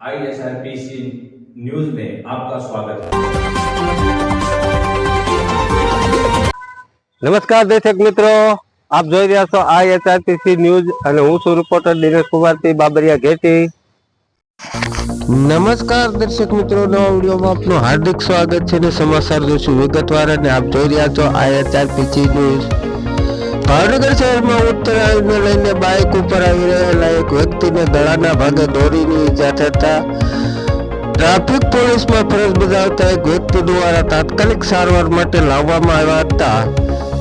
आईएसआरपीसी news में आपका स्वागत है નમસ્કાર દર્શક મિત્રો આપ જોઈ રહ્યા છો આ એચઆરટીસી ન્યૂઝ અને હું છું રિપોર્ટર દિનેશ કુમારથી બાબરિયા ઘેટી નમસ્કાર દર્શક મિત્રો નવા વિડીયોમાં આપનું હાર્દિક સ્વાગત છે અને સમાચાર જોશું વિગતવાર અને આપ જોઈ રહ્યા છો આ એચઆરટીસી ન્યૂઝ ભાવનગર શહેરમાં ઉત્તરાયણને લઈને બાઇક ઉપર આવી રહેલા એક વ્યક્તિને ગળાના ભાગે દોરીની ઈજા થતા ટ્રાફિક પોલીસમાં ફરજ બજાવતા એક વ્યક્તિ દ્વારા તાત્કાલિક સારવાર માટે લાવવામાં આવ્યા હતા.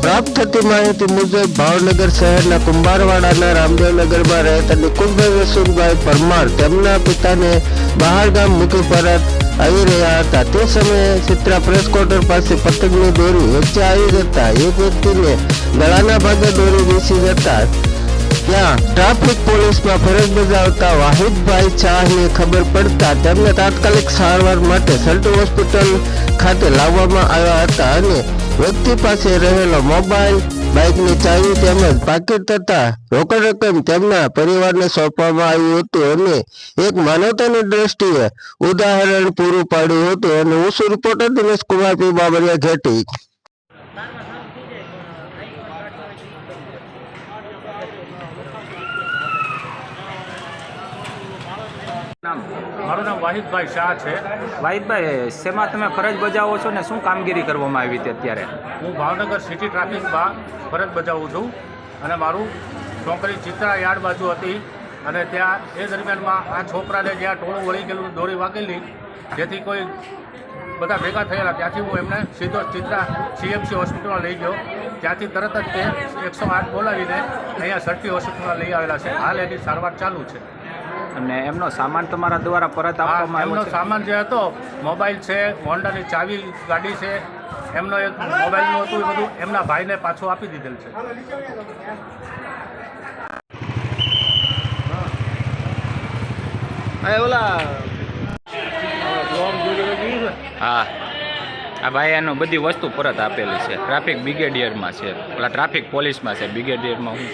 પ્રાપ્ત થતી માહિતી મુજબ ભાવનગર શહેરના કુંભારવાડાના રામદેવનગરમાં રહેતા નિકુંભાઈ વસુભાઈ પરમાર તેમના પિતાને બહારગામ મૂકી પરત આવી રહ્યા હતા. તે સમયે ચિત્રા પ્રેસ ક્વાર્ટર પાસે પતંગની દોરી વચ્ચે આવી જતા એક વ્યક્તિને ગળાના ભાગે દોરી વેચી જતા ટ્રાફિક પોલીસમાં ફરજ બજાવતા વાહિદભાઈ ચાહને ખબર પડતા તેમને તાત્કાલિક સારવાર માટે સલ્ટો હોસ્પિટલ ખાતે લાવવામાં આવ્યા હતા અને વ્યક્તિ પાસે રહેલો મોબાઈલ, બાઇકની ચાવી તેમજ પાકીટ તથા રોકડ રકમ તેમના પરિવારને સોંપવામાં આવ્યું હતું અને એક માનવતાની દ્રષ્ટિએ ઉદાહરણ પૂરું પાડ્યું હતું અને હું છું રિપોર્ટર દિનેશ કુમાર પી બાબરિયા ઘેટી. મારું નામ વાહિદભાઈ શાહ છે. વાહિદભાઈ શેમાં તમે ફરજ બજાવો છો ને શું કામગીરી કરવામાં આવી હતી અત્યારે? હું ભાવનગર સિટી ટ્રાફિકમાં ફરજ બજાવું છું અને મારું છોકરી ચિત્રા યાર્ડ બાજુ હતી અને ત્યાં એ દરમિયાનમાં આ છોકરાને જ્યાં ટોળું વળી ગયેલું દોરી વાગેલી જેથી કોઈ બધા ભેગા થયેલા. ત્યાંથી હું એમને સીધો ચિત્રા સીએમસી હોસ્પિટલમાં લઈ ગયો. ત્યાંથી તરત જ તે એકસો આઠ બોલાવીને અહીંયા સરટી હોસ્પિટલમાં લઈ આવેલા છે. હાલ એની સારવાર ચાલુ છે. અને એમનો સામાન તમારા દ્વારા પરત આપવામાં એમનો સામાન જે હતો મોબાઈલ છે હોન્ડાની ચાવી ગાડી છે એમનો એક મોબાઈલનું હતું એ બધું એમના ભાઈને પાછું આપી દીધેલ છે. હા. આ ભાઈ એનું બધી વસ્તુ પરત આપેલી છે. ટ્રાફિક બ્રિગેડિયરમાં છે. પેલા ટ્રાફિક પોલીસમાં છે. બ્રિગેડિયરમાં હું